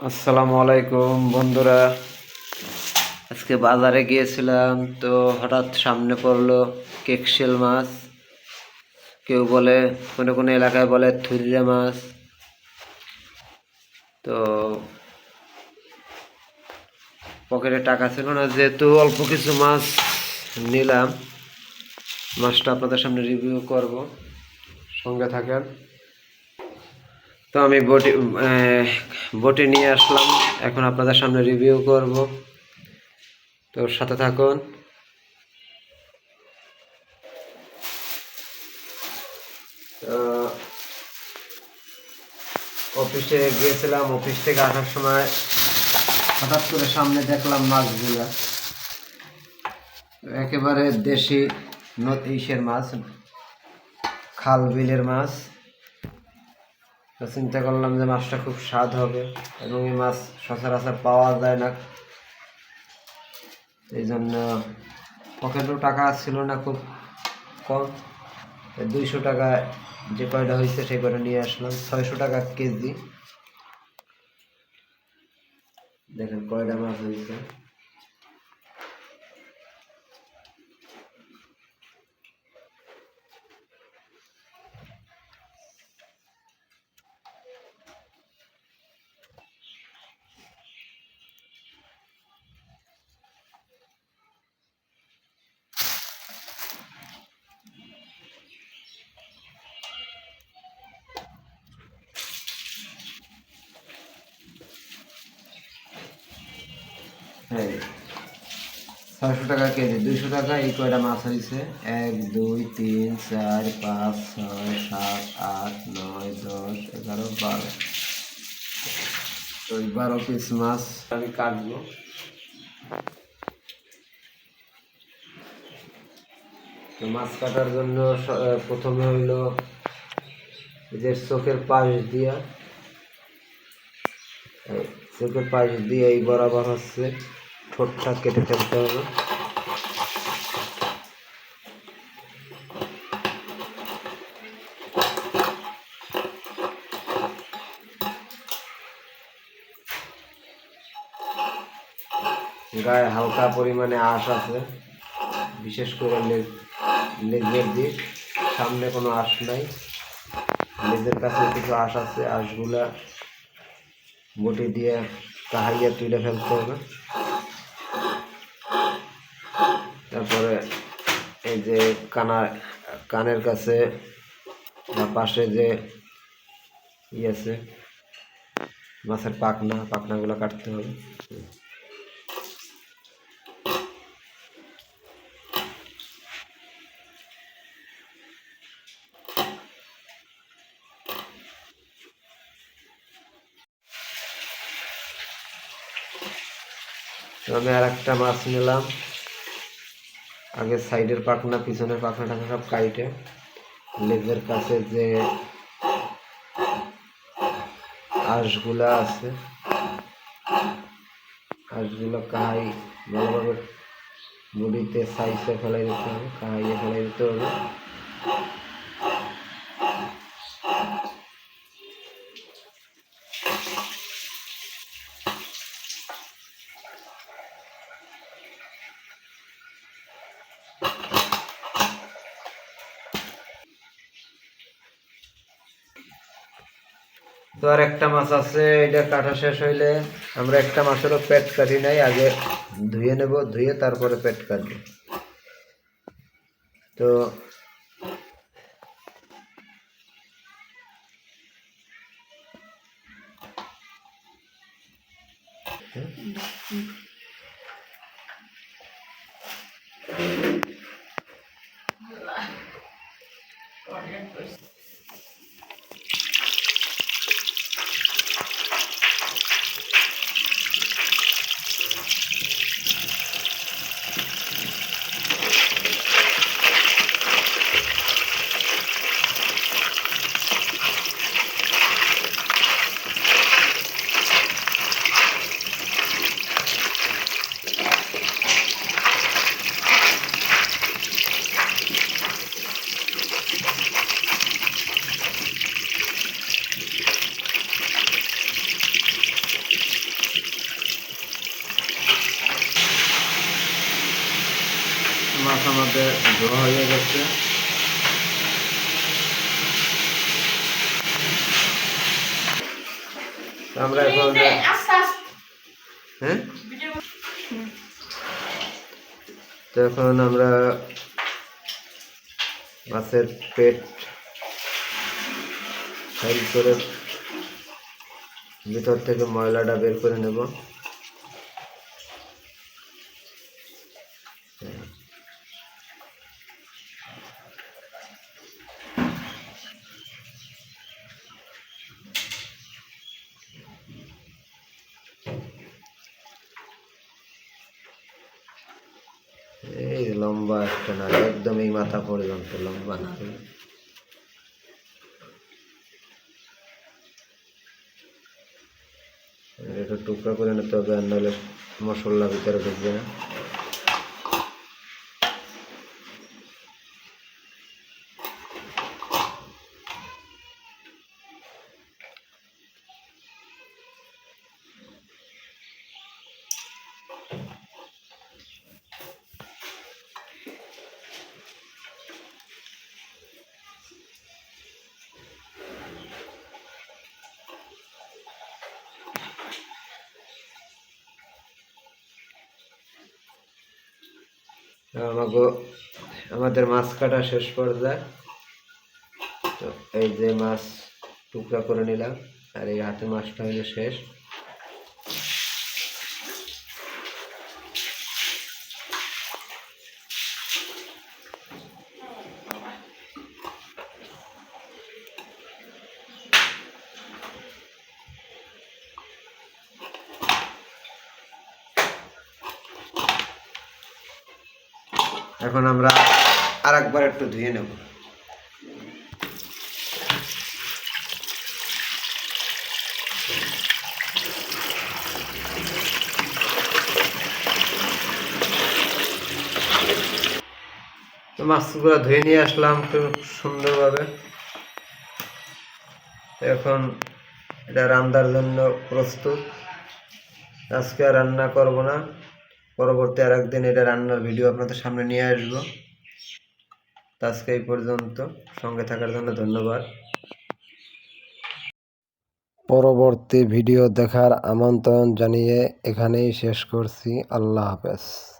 আসসালামু আলাইকুম, বন্ধুরা। আজকে বাজারে গিয়েছিলাম, তো হঠাৎ সামনে পড়ল কেকশেল মাছ। কেউ বলে, কোনো কোনো এলাকায় বলে থুরিয়া মাছ। তো পকেটে টাকা ছিল না, যেহেতু অল্প কিছু মাছ নিলাম, মাছটা আপনাদের সামনে রিভিউ করব। সঙ্গে থাকেন। তো আমি বটি বটি নিয়ে আসলাম। এখন আপনাদের সামনে রিভিউ করব। তো সাথে থাকুন। অফিসে গিয়েছিলাম, অফিস থেকে আসার সময় হঠাৎ করে সামনে দেখলাম মাছগুলা। একেবারে দেশি ইসের মাছ, খাল বিলের মাছ। তো চিন্তা করলাম যে মাছটা খুব স্বাদ হবে এবং এই মাছ সচরাচর পাওয়া যায় না। এই জন্য পকেটেও টাকা ছিল না খুব কম। দুইশো টাকা যে কয়টা হয়েছে সেই কয়টা নিয়ে আসলাম। ছয়শো টাকা কেজি। দেখেন কয়টা মাছ হয়েছে। হ্যাঁ ছয়শো টাকা কেজি, দুইশো টাকা এই কয়টা মাছ হয়েছে এক, দুই, তিন, চার, পাঁচ, ছয়, সাত, আট, নয়, দশ, এগারো, বারো। তো বারো পিস মাছ আমি কাটবো। তো মাছ কাটার জন্য প্রথমে হইল এদের চোখের পাশ দিয়া চোখের পাশ দিয়ে এই বরাবর হচ্ছে ঠোঁটটা কেটে ফেলতে হবে। গায়ে হালকা পরিমাণে আঁশ আছে। বিশেষ করে লেজ লেজের দিক। সামনে কোনো আঁশ নাই। লেজের কাছে কিছু আঁশ আছে। আঁশগুলা বটি দিয়ে কাহাইয়া তুলে ফেলতে হবে। তারপরে এই যে কানা, কানের কাছে বা পাশে যে ই আছে, মাছের পাখনা, পাখনাগুলো কাটতে হবে। আমি আর একটা মাছ নিলাম। আগে সাইডের পাখনা, পিছনের পাখনা টাকা সব কাইটে। লেজের কাছে যে আঁশগুলা আছে, আঁশগুলো কাই, ভালোভাবে মুড়িতে সাইজে ফেলাই দিতে হবে, কাইয়ে ফেলাই দিতে হবে। তো আর একটা মাছ আছে, এটা কাটা শেষ হইলে আমরা একটা মাছেরও পেট কাটি নাই, আগে ধুয়ে নেব, ধুয়ে তারপরে পেট কাটবো তো Thank you. ধোয়া হয়ে গেছে আমরা এখন হ্যাঁ? তো এখন আমরা মাছের পেট ফাইল করে ভিতর থেকে ময়লাটা বের করে নেব। এই লম্বা একটা নাড়ি একদম এই মাথা পর্যন্ত লম্বা নাড়ি এটা টুকরা করে নিতে হবে আর নাহলে মশলা ভিতরে ঢুকবে না। আমাকে আমাদের মাছ কাটা শেষ পর্যায়ে। তো এই যে মাছ টুকরা করে নিলাম, আর এই হাতে মাছটা হইল শেষ। এখন আমরা আর একবার একটু ধুয়ে নেব। তো মাছগুলো ধুয়ে নিয়ে আসলাম খুব সুন্দরভাবে। এখন এটা রান্নার জন্য প্রস্তুত। আজকে রান্না করব না। পরবর্তী আর একদিন এটা রান্নার ভিডিও আপনাদের সামনে নিয়ে আসব। আজকে এই পর্যন্ত, সঙ্গে থাকার জন্য ধন্যবাদ। পরবর্তী ভিডিও দেখার আমন্ত্রণ জানিয়ে এখানেই শেষ করছি। আল্লাহ হাফেজ।